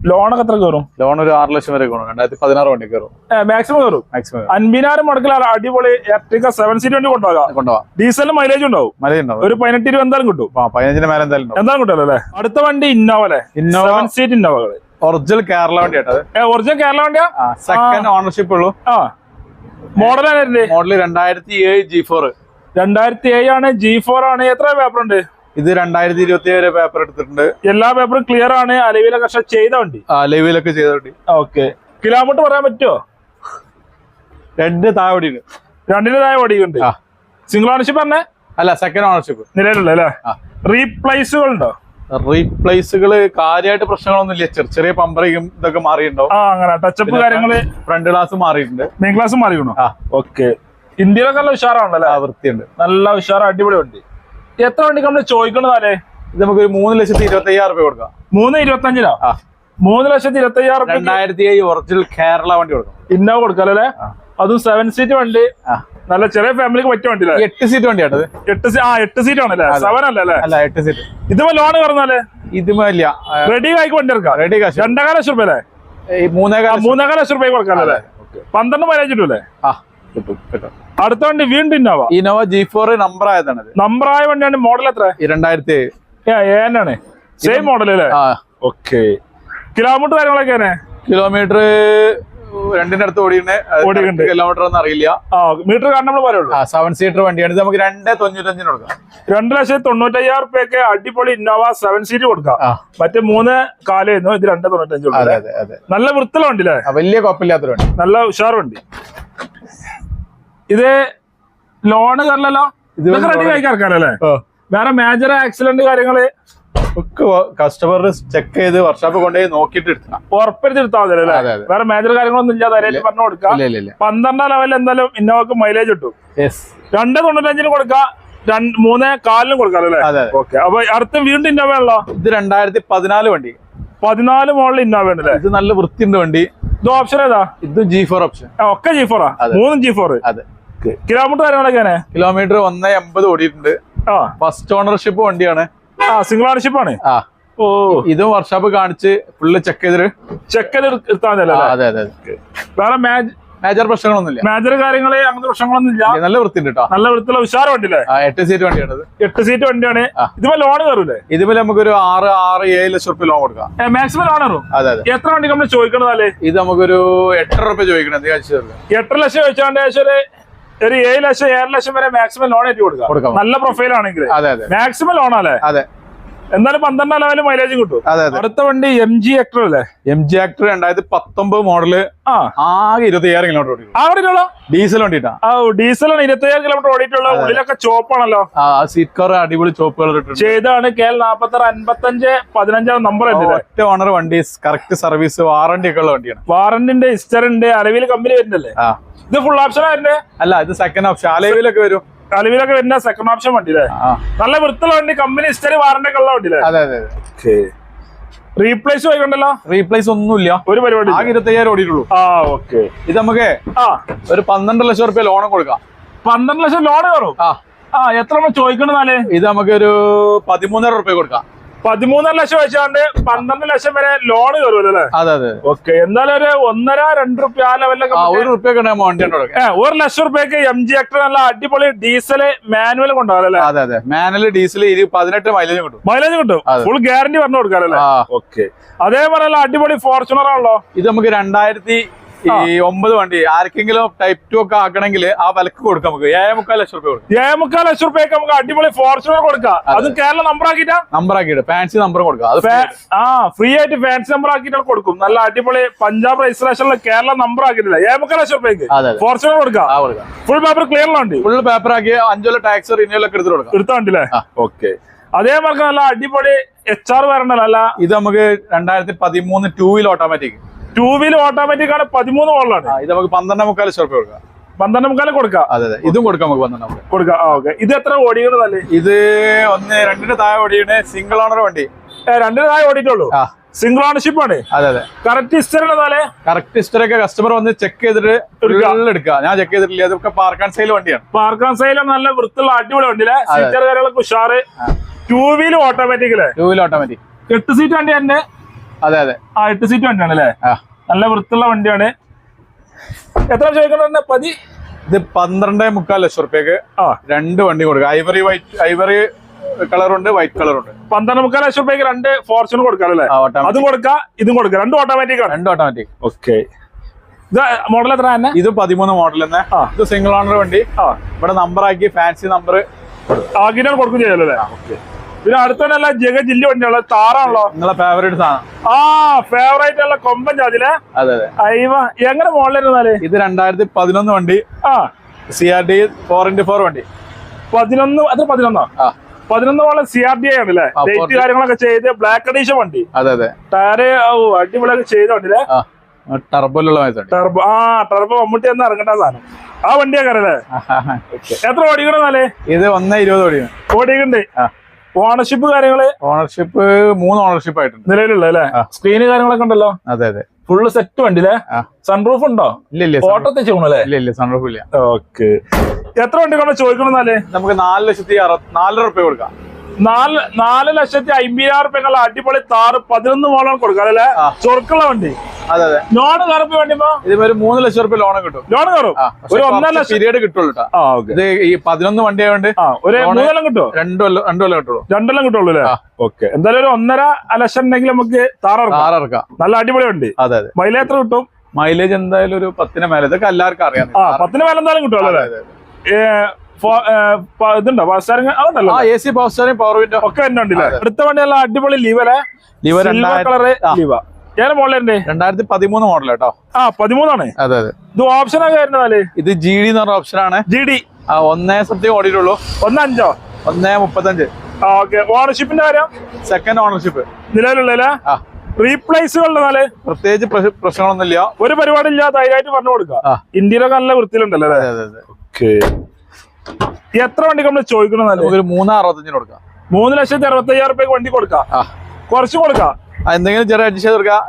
[SPEAKER 2] ലോണൊക്കെ എത്ര കയറും?
[SPEAKER 1] ലോൺ ഒരു ആറ് ലക്ഷം വരെ കയറും. രണ്ടായിരത്തി പതിനാറ് വണ്ടി കയറും.
[SPEAKER 2] മാക്സിമം കയറും?
[SPEAKER 1] മാക്സിമം
[SPEAKER 2] അൻപതിനായിരം മുടക്കിൽ അടിപൊളി എർട്ടിക സെവൻ സീറ്റ് വണ്ടി കൊണ്ടുപോകാം.
[SPEAKER 1] കൊണ്ടുപോകാം.
[SPEAKER 2] ഡീസലിന് മൈലേജ് ഉണ്ടാവും.
[SPEAKER 1] മൈലേജ് ഉണ്ടാവും.
[SPEAKER 2] ഒരു പതിനെട്ട് ഇരുപത് എന്തായാലും കിട്ടും.
[SPEAKER 1] ആ പതിനഞ്ചിന് മേലെ എന്തായാലും
[SPEAKER 2] എന്തായാലും കിട്ടുമല്ലോ അല്ലേ? അടുത്ത വണ്ടി ഇന്നോവ അല്ലേ?
[SPEAKER 1] ഇന്നോവ
[SPEAKER 2] സെവൻ സീറ്റ് ഇന്നോവകൾ
[SPEAKER 1] ഒറിജിനൽ കേരള വണ്ടി
[SPEAKER 2] ഒറിജിനൽ കേരള വണ്ടിയാ?
[SPEAKER 1] സെക്കൻഡ് ഓണർഷിപ്പ് ഉള്ളൂ.
[SPEAKER 2] ആ. മോഡൽ
[SPEAKER 1] മോഡൽ രണ്ടായിരത്തി ഏഴ് ജി ഫോർ
[SPEAKER 2] രണ്ടായിരത്തി ഏഴ് ആണ് ജി ഫോർ ആണ്. എത്ര പേപ്പർ ഉണ്ട്?
[SPEAKER 1] ഇത് രണ്ടായിരത്തി ഇരുപത്തി ഏഴ് പേപ്പർ എടുത്തിട്ടുണ്ട്.
[SPEAKER 2] എല്ലാ പേപ്പറും ക്ലിയർ ആണ്. അലവിലൊക്കെ പക്ഷെ ചെയ്ത വണ്ടി?
[SPEAKER 1] ആ ലൈവിലൊക്കെ ചെയ്ത വണ്ടി.
[SPEAKER 2] ഓക്കെ കിലോമീറ്റർ പറയാൻ പറ്റുമോ
[SPEAKER 1] രണ്ട് താവടി രണ്ടിന്
[SPEAKER 2] താവടി ഓടിയുണ്ട്. സിംഗിൾ ഓണർഷിപ്പ് തന്നെ
[SPEAKER 1] അല്ല സെക്കൻഡ് ഓണർഷിപ്പ്
[SPEAKER 2] നിലവിലുള്ള അല്ലേ? റീപ്ലേസുകൾ ഉണ്ടോ
[SPEAKER 1] റീപ്ലേസുകൾ കാര്യമായിട്ട് പ്രശ്നങ്ങളൊന്നും ഇല്ല ചെറിയ ചെറിയ പമ്പറിയും ഇതൊക്കെ മാറിയിട്ടുണ്ടോ
[SPEAKER 2] ആ അങ്ങനെ. ടച്ചപ്പ് കാര്യങ്ങൾ?
[SPEAKER 1] ഫ്രണ്ട് ഗ്ലാസ് മാറിയിട്ടുണ്ട്.
[SPEAKER 2] മെയിൻ ഗ്ലാസ് മാറിക്കണോ
[SPEAKER 1] ആ.
[SPEAKER 2] ഓക്കെ ഇന്ത്യയിലൊക്കെ നല്ല ഉഷാറാണല്ലോ
[SPEAKER 1] വൃത്തിയുണ്ട്.
[SPEAKER 2] നല്ല ഉഷാർ അടിപൊളി വണ്ടി. എത്ര വണ്ടിക്ക് നമ്മൾ ചോദിക്കണതാലേ
[SPEAKER 1] ഇത് നമുക്ക് ഒരു മൂന്ന് ലക്ഷത്തി ഇരുപത്തി അയ്യായിരം രൂപ കൊടുക്കാം.
[SPEAKER 2] മൂന്ന് ഇരുപത്തഞ്ചിനോ?
[SPEAKER 1] ആ.
[SPEAKER 2] മൂന്ന് ലക്ഷത്തി ഇരുപത്തി അയ്യായിരം
[SPEAKER 1] രണ്ടായിരത്തി ഏഴ് ഒറിജിനൽ കേരള വണ്ടി കൊടുക്കാം
[SPEAKER 2] ഇന്നോവ കൊടുക്കാം
[SPEAKER 1] അല്ലേ?
[SPEAKER 2] അതും സെവൻ സീറ്റ് വണ്ടി. നല്ല ചെറിയ ഫാമിലിക്ക് പറ്റിയ വണ്ടി
[SPEAKER 1] എട്ട് സീറ്റ് വണ്ടിയാട്ടത്
[SPEAKER 2] എട്ട് സീ- ആ എട്ട് സീറ്റ് ആണല്ലേ? സെവൻ അല്ലേ അല്ലേ?
[SPEAKER 1] എട്ട് സീറ്റ്
[SPEAKER 2] ഇതുമ്പോ ലോൺ പറഞ്ഞാലേ?
[SPEAKER 1] ഇതുമല്ല ഇല്ല.
[SPEAKER 2] റെഡി ആയിക്ക് വണ്ടി എടുക്കാം
[SPEAKER 1] റെഡി കാശ്.
[SPEAKER 2] രണ്ടേകാല ലക്ഷം രൂപ അല്ലേ
[SPEAKER 1] മൂന്നേകാല
[SPEAKER 2] മൂന്നേകാല ലക്ഷം. രൂപ കൊടുക്കാം അല്ലേ? പന്ത്രണ്ട് മൈലേജ് കിട്ടൂലേ
[SPEAKER 1] ആ കിട്ടും കിട്ടും.
[SPEAKER 2] അടുത്ത വണ്ടി വീണ്ടും Innova.
[SPEAKER 1] Innova G four number ആയതാണ്
[SPEAKER 2] നമ്പർ ആയ വണ്ടിയാണ് മോഡൽ എത്ര?
[SPEAKER 1] രണ്ടായിരത്തി
[SPEAKER 2] ഏനാണ് സെയിം മോഡൽ അല്ലേ? ഓക്കെ കിലോമീറ്റർ കാര്യങ്ങളൊക്കെയാണ്
[SPEAKER 1] കിലോമീറ്റർ രണ്ടിന്റെ അടുത്ത് ഓടിയുണ്ട്. കിലോമീറ്റർ ഒന്നും അറിയില്ല.
[SPEAKER 2] മീറ്റർ കാരണം നമ്മൾ പറയുള്ളൂ.
[SPEAKER 1] സെവൻ സീറ്റർ വണ്ടിയാണ്. ഇത് നമുക്ക് രണ്ട് തൊണ്ണൂറ്റഞ്ചിന് കൊടുക്കാം.
[SPEAKER 2] രണ്ട് ലക്ഷത്തി തൊണ്ണൂറ്റയ്യായിരം റുപ്യൊക്കെ അടിപൊളി ഇന്നോവ സെവൻ സീറ്റ് കൊടുക്കാം. മറ്റേ മൂന്ന് കാലായിരുന്നു ഇത് രണ്ട് തൊണ്ണൂറ്റഞ്ച് നല്ല വൃത്തിയുള്ള വണ്ടി അല്ലേ
[SPEAKER 1] വലിയ കുഴപ്പമില്ലാത്ത വണ്ടി.
[SPEAKER 2] നല്ല ഉഷാർ വണ്ടി. ഇത് ലോണ് കയറില്ലല്ലോ
[SPEAKER 1] ഇത്
[SPEAKER 2] ഇതൊക്കെ റെഡി ആയി കിടക്കാനല്ലേ? വേറെ മേജർ ആക്സിഡന്റ് കാര്യങ്ങൾ?
[SPEAKER 1] ഒക്കെ കസ്റ്റമർ ചെക്ക് ചെയ്ത് വർക്ക്ഷോപ്പ് കൊണ്ടുപോയി നോക്കിട്ട് എടുക്കണം
[SPEAKER 2] ഉറപ്പെടുത്തി എടുത്താൽ മതി അല്ലേ? വേറെ മേജർ കാര്യങ്ങളൊന്നും ഇല്ലാതെ പറഞ്ഞു കൊടുക്കാം പന്ത്രണ്ടാം ലെവലിൽ എന്തായാലും ഇന്നോവക്ക് മൈലേജ് കിട്ടും. രണ്ട് തൊണ്ണൂറ്റഞ്ചിന് കൊടുക്കാം മൂന്നേ കാലിനും കൊടുക്കാം അല്ലേ? ഓക്കെ അപ്പൊ അടുത്ത വീണ്ടും ഇന്നോവ ആണല്ലോ
[SPEAKER 1] ഇത് രണ്ടായിരത്തി പതിനാല് വണ്ടി.
[SPEAKER 2] പതിനാല് മോളിൽ ഇന്നോവ ഉണ്ടല്ലേ
[SPEAKER 1] ഇത് നല്ല വൃത്തിയുണ്ട് വണ്ടി.
[SPEAKER 2] ഇത് ഓപ്ഷൻ ഏതാ?
[SPEAKER 1] ഇത് ജി ഫോർ ഓപ്ഷൻ
[SPEAKER 2] ഒക്കെ ജി ഫോറാ മൂന്നും ജി ഫോർ
[SPEAKER 1] അതെ.
[SPEAKER 2] കിലോമീറ്റർ കാര്യങ്ങളൊക്കെ
[SPEAKER 1] കിലോമീറ്റർ ഒന്ന് എൺപത് ഓടിയിട്ടുണ്ട്.
[SPEAKER 2] ആ.
[SPEAKER 1] ഫസ്റ്റ് ഓണർഷിപ്പ് വണ്ടിയാണ്.
[SPEAKER 2] ആ സിംഗിൾ ഓണർഷിപ്പ് ആണ്?
[SPEAKER 1] ആ.
[SPEAKER 2] ഓ.
[SPEAKER 1] ഇതും വർക്ക്ഷോപ്പ് കാണിച്ച് ഫുള്ള് ചെക്ക് ചെയ്തിട്ട്
[SPEAKER 2] ചെക്ക് ചെയ്ത് എടുത്താൽ മതി
[SPEAKER 1] ആ, മേജർ പ്രശ്നങ്ങളൊന്നുമില്ല.
[SPEAKER 2] മേജർ കാര്യങ്ങൾ അങ്ങനത്തെ പ്രശ്നങ്ങളൊന്നും ഇല്ല
[SPEAKER 1] നല്ല വൃത്തിയുണ്ട് കേട്ടോ
[SPEAKER 2] നല്ല വൃത്തിയുള്ള വിശാല വണ്ടിയില്ലേ?
[SPEAKER 1] എട്ട് സീറ്റ് വണ്ടിയാണ്
[SPEAKER 2] എട്ട് സീറ്റ് വണ്ടിയാണ്. ഇതിപ്പോ ലോൺ കയറൂലേ?
[SPEAKER 1] ഇതുപോലെ നമുക്കൊരു ആറ് ആറ് ഏഴ് ലക്ഷം റുപ്യ ലോൺ കൊടുക്കാം.
[SPEAKER 2] മാക്സിമം ലോൺ കയറും?
[SPEAKER 1] അതെ അതെ.
[SPEAKER 2] എത്ര വണ്ടി നമ്മൾ ചോദിക്കണതല്ലേ
[SPEAKER 1] ഇത് നമുക്കൊരു എട്ടര റുപ്യ ചോദിക്കണം എന്ത് കാണിച്ചു തരില്ല
[SPEAKER 2] എട്ട് ലക്ഷം ചോദിച്ചാണ്ട് ഏകദേശം ഒരു ഒരു ഏഴ് ലക്ഷം ഏഴ് ലക്ഷം വരെ മാക്സിമം ലോൺ ആയിട്ട് കൊടുക്കാം. നല്ല പ്രൊഫൈൽ ആണെങ്കിൽ. മാക്സിമം ലോൺ അല്ലേ
[SPEAKER 1] അതെ.
[SPEAKER 2] എന്നാലും പന്ത്രണ്ടാം മൈലേജ് കിട്ടും.
[SPEAKER 1] അതെ അതെ.
[SPEAKER 2] അടുത്ത വണ്ടി എം ജി ആക്ടർ അല്ലേ?
[SPEAKER 1] എം ജി ആക്ടർ രണ്ടായിരത്തി പത്തൊമ്പത് മോഡൽ
[SPEAKER 2] ആ.
[SPEAKER 1] ആകെ ഇരുപത്തി ഏഴ് കിലോമീറ്റർ ആ
[SPEAKER 2] അവിടെ
[SPEAKER 1] ഡീസൽ വണ്ടിട്ടാ
[SPEAKER 2] ആ ഡീസലാണ് ഇരുപത്തിയേഴ് കിലോമീറ്റർ ഓടിയിട്ടുള്ള. ഉള്ളിലൊക്കെ ചോപ്പാണല്ലോ
[SPEAKER 1] ആ സീറ്റ് കവർ അടിപൊളി ചോപ്പുകൾ
[SPEAKER 2] ചെയ്താണ് കെ എൽ നാപ്പത്തി ആറ് അൻപത്തഞ്ച് പതിനഞ്ചാം നമ്പർ
[SPEAKER 1] ഒറ്റ ഓണർ വണ്ടി കറക്റ്റ് സർവീസ് വാറണ്ടി ഒക്കെ ഉള്ള വണ്ടിയാണ്.
[SPEAKER 2] വാറണ്ടിന്റെ ഹിസ്റ്റർ ഉണ്ട് അലവിൽ കമ്പനി വരുന്നല്ലേ? ഇത് ഫുൾ ഓപ്ഷൻ ആയിരുന്നു
[SPEAKER 1] അല്ല ഇത് സെക്കൻഡ് ഓപ്ഷൻ അലവിലൊക്കെ വരും.
[SPEAKER 2] അലവിലൊക്കെ വരുന്ന സെക്കൻഡ് ഓപ്ഷൻ വണ്ടി അല്ലേ നല്ല വൃത്തിയുള്ള വണ്ടി കമ്പനി ഹിസ്റ്ററി വാറന്റി ഒക്കെ ഉള്ള വണ്ടി അല്ലേ റീപ്ലേസ് പോയിക്കൊണ്ടല്ലോ
[SPEAKER 1] റീപ്ലേസ് ഒന്നുമില്ല.
[SPEAKER 2] ഒരു പരിപാടി.
[SPEAKER 1] ആകെ ഇരുപത്തയ്യായിരം ഓടിയിട്ടുള്ളൂ.
[SPEAKER 2] ആ ഓക്കെ.
[SPEAKER 1] ഇത് നമുക്ക്
[SPEAKER 2] ആ.
[SPEAKER 1] ഒരു പന്ത്രണ്ട് ലക്ഷം റുപ്യ ലോൺ കൊടുക്കാം.
[SPEAKER 2] പന്ത്രണ്ട് ലക്ഷം ലോൺ കയറും?
[SPEAKER 1] ആ.
[SPEAKER 2] എത്ര നമ്മൾ
[SPEAKER 1] ഇത് നമുക്ക് ഒരു പതിമൂന്നര റുപ്യ കൊടുക്കാം.
[SPEAKER 2] പതിമൂന്നര ലക്ഷം വെച്ചാണ്ട് പന്ത്രണ്ട് ലക്ഷം വരെ ലോൺ കയറുമല്ലോ അല്ലേ?
[SPEAKER 1] അതെ അതെ.
[SPEAKER 2] ഓക്കെ എന്നാലും ഒരു ഒന്നര രണ്ട് റുപ്യ ആ ലെവലിലൊക്കെ
[SPEAKER 1] ഒരു
[SPEAKER 2] റുപ്യൊക്കെ ഒരു ലക്ഷം റുപ്യക്ക് എം ജി ആക്ടർ നല്ല അടിപൊളി ഡീസൽ മാനുവൽ കൊണ്ടുപോകാം അല്ലേ?
[SPEAKER 1] അതെ അതെ. മാനുവൽ ഡീസൽ പതിനെട്ട് മൈലേജ് കിട്ടും.
[SPEAKER 2] മൈലേജ് കിട്ടും. ഫുൾ ഗ്യാരണ്ടി പറഞ്ഞു കൊടുക്കാറല്ലേ ഓക്കെ അതേപോലെ അടിപൊളി ഫോർച്യൂണർ ആണല്ലോ.
[SPEAKER 1] ഇത് നമുക്ക് രണ്ടായിരത്തി ഈ ഒമ്പത് വണ്ടി ആർക്കെങ്കിലും ടൈപ്പ് ടു ഒക്കെ ആക്കണമെങ്കിൽ ആ വിലക്ക് കൊടുക്കാം നമുക്ക്. ഏഴേമുക്കാൽ ലക്ഷം രൂപ കൊടുക്കും.
[SPEAKER 2] ഏഴേമുക്കാൽ ലക്ഷം രൂപയൊക്കെ നമുക്ക് അടിപൊളി ഫോർച്ചുണർ കൊടുക്കാം. അത്. കേരള നമ്പർ ആക്കിട്ടാ
[SPEAKER 1] നമ്പർ ആക്കിയിട്ട് ഫാൻസി നമ്പർ കൊടുക്കാം. അത്
[SPEAKER 2] ആ ഫ്രീ ആയിട്ട് ഫാൻസി നമ്പർ ആക്കിയിട്ട് കൊടുക്കും. നല്ല അടിപൊളി പഞ്ചാബ് രജിസ്ട്രേഷനിലെ കേരള നമ്പർ ആക്കിയിട്ടില്ല. ഏഴേമുക്കാൽ ലക്ഷം രൂപയ്ക്ക്
[SPEAKER 1] ഫോർച്ചുണർ കൊടുക്കാം.
[SPEAKER 2] ഫുൾ പേപ്പർ ക്ലിയർ വണ്ടി.
[SPEAKER 1] ഫുൾ പേപ്പർ ആക്കി അഞ്ചോല ടാക്സ് റിന്യൂവൽ ഒക്കെ എടുത്തിട്ട് കൊടുക്കാം. എടുത്തോണ്ടല്ലേ.
[SPEAKER 2] ഓക്കെ അതേപോലെ നല്ല അടിപൊളി എച്ച് ആർ വരണ്ടല്ല. അല്ല
[SPEAKER 1] ഇത് നമുക്ക് രണ്ടായിരത്തി പതിമൂന്ന് two wheel automatic
[SPEAKER 2] two wheeler automatic ആണ് പതിമൂന്ന് വോളാണ്
[SPEAKER 1] ഇത് നമുക്ക് പന്ത്രണ്ട് മുക്കാൽ ലക്ഷം റുപ്യ കൊടുക്കാം.
[SPEAKER 2] പന്ത്രണ്ട് മുക്കാൽ കൊടുക്കാം.
[SPEAKER 1] അതെ അതെ. ഇതും കൊടുക്കാം നമുക്ക് പന്ത്രണ്ട്
[SPEAKER 2] കൊടുക്കാം. ആ ഓക്കെ. ഇത് എത്ര ഓടിയാണ് നല്ല
[SPEAKER 1] ഇത് ഒന്ന് രണ്ടിന് താഴെ ഓടിയാണ് സിംഗിൾ ഓണർ വണ്ടി.
[SPEAKER 2] രണ്ടിന് താഴെ ഓടിയിട്ടുള്ളൂ. സിംഗിൾ ഓണർഷിപ്പ് ആണ്.
[SPEAKER 1] അതെ അതെ.
[SPEAKER 2] കറക്റ്റ് ഹിസ്റ്ററി നാലേ
[SPEAKER 1] കറക്റ്റ് ഹിസ്റ്ററൊക്കെ കസ്റ്റമർ വന്ന് ചെക്ക് ചെയ്തിട്ട് എടുക്കുക ഞാൻ ചെക്ക് ചെയ്തിട്ടില്ല. അതൊക്കെ പാർക്ക് ആൻഡ് സെയിൽ വണ്ടിയാണ്.
[SPEAKER 2] പാർക്കാൻ സൈല നല്ല വൃത്തിയുള്ള അടിപൊളി വണ്ടിയിലെ സീറ്റർ കാര്യങ്ങളൊക്കെ ഉഷാറ്. ടൂ വീലർ ഓട്ടോമാറ്റിക് അല്ലേ
[SPEAKER 1] ടൂ വീലർ ഓട്ടോമാറ്റിക്
[SPEAKER 2] എട്ട് സീറ്റ് വണ്ടി തന്നെ.
[SPEAKER 1] അതെ അതെ.
[SPEAKER 2] ആ എട്ട് സീറ്റ് വണ്ടിയാണ് അല്ലേ? നല്ല വൃത്തിയുള്ള വണ്ടിയാണ്. എത്ര ചോദിക്കണ പതി?
[SPEAKER 1] ഇത് പന്ത്രണ്ടേ മുക്കാൽ ലക്ഷം റുപ്യക്ക്
[SPEAKER 2] ആ.
[SPEAKER 1] രണ്ട് വണ്ടി കൊടുക്കുക. ഐവറി വൈറ്റ് ഐവറി കളറുണ്ട് വൈറ്റ് കളറുണ്ട്.
[SPEAKER 2] പന്ത്രണ്ട് മുക്കാൽ ലക്ഷം റുപ്യക്ക് രണ്ട് ഫോർച്യൂൺ കൊടുക്കാം അല്ലേ? അതും കൊടുക്കാം ഇതും കൊടുക്കാം രണ്ടും ഓട്ടോമാറ്റിക് ആണ്.
[SPEAKER 1] രണ്ട് ഓട്ടോമാറ്റിക്
[SPEAKER 2] ഓക്കെ. ഇത് മോഡൽ എത്ര തന്നെ?
[SPEAKER 1] ഇത് പതിമൂന്ന് മോഡൽ തന്നെ. ഇത് സിംഗിൾ ഓണർ വണ്ടി.
[SPEAKER 2] ആ.
[SPEAKER 1] ഇവിടെ നമ്പർ ആക്കി ഫാൻസി നമ്പർ
[SPEAKER 2] ആകിനാൽ കൊടുക്കും ചെയ്യാലോ അല്ലേ? പിന്നെ അടുത്തല്ല ജഗ ജില്ല വണ്ടിയുള്ള താറാണല്ലോ.
[SPEAKER 1] നിങ്ങളെ ഫേവറേറ്റ് സാധനം.
[SPEAKER 2] ആ ഫേവറേറ്റ് ഉള്ള കൊമ്പൻ ചാതിലെ
[SPEAKER 1] അതെ അതെ.
[SPEAKER 2] അയ്യവ എങ്ങനെ മോളിലിരുന്നാൽ
[SPEAKER 1] ഇത് രണ്ടായിരത്തി പതിനൊന്ന് വണ്ടി.
[SPEAKER 2] ആ.
[SPEAKER 1] C R D four into four വണ്ടി.
[SPEAKER 2] പതിനൊന്ന് അത് പതിനൊന്നോ?
[SPEAKER 1] ആ.
[SPEAKER 2] പതിനൊന്ന് പോലെ സി ആർ ഡി ആണ്
[SPEAKER 1] അല്ലേ
[SPEAKER 2] ഡേറ്റ് കാര്യങ്ങളൊക്കെ ചെയ്ത് ബ്ലാക്ക് അഡീഷൻ വണ്ടി.
[SPEAKER 1] അതെ അതെ.
[SPEAKER 2] ടയറ് അടിപൊളിയൊക്കെ ചെയ്ത വണ്ടിയില്ലേ
[SPEAKER 1] ആ ടർബോലുള്ള വണ്ടി.
[SPEAKER 2] ടർബോ ആ ടർബോ മമ്മൂട്ടി എന്ന് ഇറങ്ങേണ്ട സാധനം. ആ വണ്ടിയൊക്കെ അല്ലേ എത്ര ഓടിക്കണെന്നാലേ
[SPEAKER 1] ഇത് ഒന്ന് ഇരുപത് ഓടിയാണ്
[SPEAKER 2] ഓടിക്കണ്ടേ. ഓണർഷിപ്പ് കാര്യങ്ങൾ
[SPEAKER 1] ഓണർഷിപ്പ് മൂന്ന് ഓണർഷിപ്പ് ആയിട്ടുണ്ട്.
[SPEAKER 2] നിലവിലുള്ള അല്ലേ. സ്ക്രീന് കാര്യങ്ങളൊക്കെ ഉണ്ടല്ലോ?
[SPEAKER 1] അതെ അതെ.
[SPEAKER 2] ഫുള്ള് സെറ്റ് വണ്ടി
[SPEAKER 1] അല്ലേ?
[SPEAKER 2] സൺറൂഫ് ഉണ്ടോ?
[SPEAKER 1] ഇല്ല
[SPEAKER 2] തെച്ചോണല്ലേ
[SPEAKER 1] ഇല്ല ഇല്ല സൺറൂഫ് ഇല്ല.
[SPEAKER 2] ഓക്കെ എത്ര വണ്ടി കൊണ്ട് ചോദിക്കണമെന്നാലേ
[SPEAKER 1] നമുക്ക് നാല് ലക്ഷത്തി അറുപത് നാലര റുപ്യ കൊടുക്കാം.
[SPEAKER 2] നാല് നാല് ലക്ഷത്തി അമ്പതിനായിരം റുപ്യക്കുള്ള അടിപൊളി താറ് പതിനൊന്ന് മോളാണ് കൊടുക്കാം അല്ലേ? ചൊറുക്കുള്ള വണ്ടി.
[SPEAKER 1] അതെ അതെ.
[SPEAKER 2] ലോൺ കറുപ്പ് വേണ്ടിപ്പോ
[SPEAKER 1] ഇതിപ്പോ ഒരു മൂന്ന് ലക്ഷം റുപ്യ ലോൺ കിട്ടും.
[SPEAKER 2] ലോൺ കയറും? ഒരു ഒന്നര ലക്ഷം
[SPEAKER 1] പീരീഡ് കിട്ടുള്ളൂ ഇത് ഈ പതിനൊന്ന് വണ്ടി ആയതുകൊണ്ട്
[SPEAKER 2] ഒരു മൂന്നെല്ലാം കിട്ടും
[SPEAKER 1] രണ്ടു കൊല്ലം രണ്ടു കൊല്ലം കിട്ടുള്ളൂ.
[SPEAKER 2] രണ്ടെല്ലാം കിട്ടുള്ളൂ അല്ലേ. ഓക്കെ. എന്തായാലും ഒരു ഒന്നര ലക്ഷം ഉണ്ടെങ്കിൽ നമുക്ക് താറിറക്കാം നല്ല അടിപൊളി വണ്ടി.
[SPEAKER 1] അതെ അതെ.
[SPEAKER 2] മൈലേജ് എത്ര കിട്ടും?
[SPEAKER 1] മൈലേജ് എന്തായാലും ഒരു പത്തിന് മേലെ. ഇതൊക്കെ എല്ലാവർക്കും അറിയാം.
[SPEAKER 2] പത്തിന് മേലെ എന്തായാലും
[SPEAKER 1] അതെ,
[SPEAKER 2] അല്ലേ ഇതുണ്ടോ? ഫാസ്റ്റാറിങ് അതുണ്ടല്ലോ.
[SPEAKER 1] ആ A C power steering power window.
[SPEAKER 2] ഒക്കെ തന്നെ ഉണ്ടല്ലേ? അടുത്ത വണ്ടി നല്ല അടിപൊളി ലീവ് സിൽവർ
[SPEAKER 1] രണ്ടായിരത്തി
[SPEAKER 2] കളറ്. ലീവാ ഏത് മോഡലുണ്ട്
[SPEAKER 1] രണ്ടായിരത്തി പതിമൂന്ന് മോഡൽ കേട്ടോ
[SPEAKER 2] ആ പതിമൂന്നാണ്.
[SPEAKER 1] അതെ അതെ.
[SPEAKER 2] ഇത് ഓപ്ഷൻ ഒക്കെ വരുന്നതല്ലേ
[SPEAKER 1] ഇത് ജി ഡി എന്ന് പറഞ്ഞ ഓപ്ഷനാണ്
[SPEAKER 2] ജി ഡി
[SPEAKER 1] ആ ഒന്നേ സംതിങ് ഓടിയിട്ടുള്ളൂ.
[SPEAKER 2] ഒന്നഞ്ചോ
[SPEAKER 1] ഒന്നേ മുപ്പത്തഞ്ച്.
[SPEAKER 2] ഓക്കെ. ഓണർഷിപ്പിന്റെ കാര്യം?
[SPEAKER 1] സെക്കൻഡ് ഓണർഷിപ്പ്
[SPEAKER 2] നിലവിലുള്ള റീപ്ലേസുകളുടെ നാല്
[SPEAKER 1] പ്രത്യേകിച്ച് പ്രശ്- പ്രശ്നങ്ങളൊന്നുമില്ല.
[SPEAKER 2] ഒരു പരിപാടി ഇല്ല ധൈര്യമായിട്ട് പറഞ്ഞു കൊടുക്കാം
[SPEAKER 1] ആ.
[SPEAKER 2] ഇന്ത്യയിലൊക്കെ നല്ല വൃത്തിയിലുണ്ടല്ലോ ഓക്കെ. എത്ര വണ്ടി നമ്മൾ ചോദിക്കണം
[SPEAKER 1] നമുക്കൊരു മൂന്ന് അറുപത്തഞ്ചിന് കൊടുക്കാം.
[SPEAKER 2] മൂന്ന് ലക്ഷത്തി അറുപത്തി അയ്യായിരം റുപ്യക്ക് വണ്ടി കൊടുക്കാം. കുറച്ച് കൊടുക്കാം.
[SPEAKER 1] എന്തെങ്കിലും ചെറിയ അഡ്ജസ്റ്റ് ചെയ്ത് കൊടുക്കാം.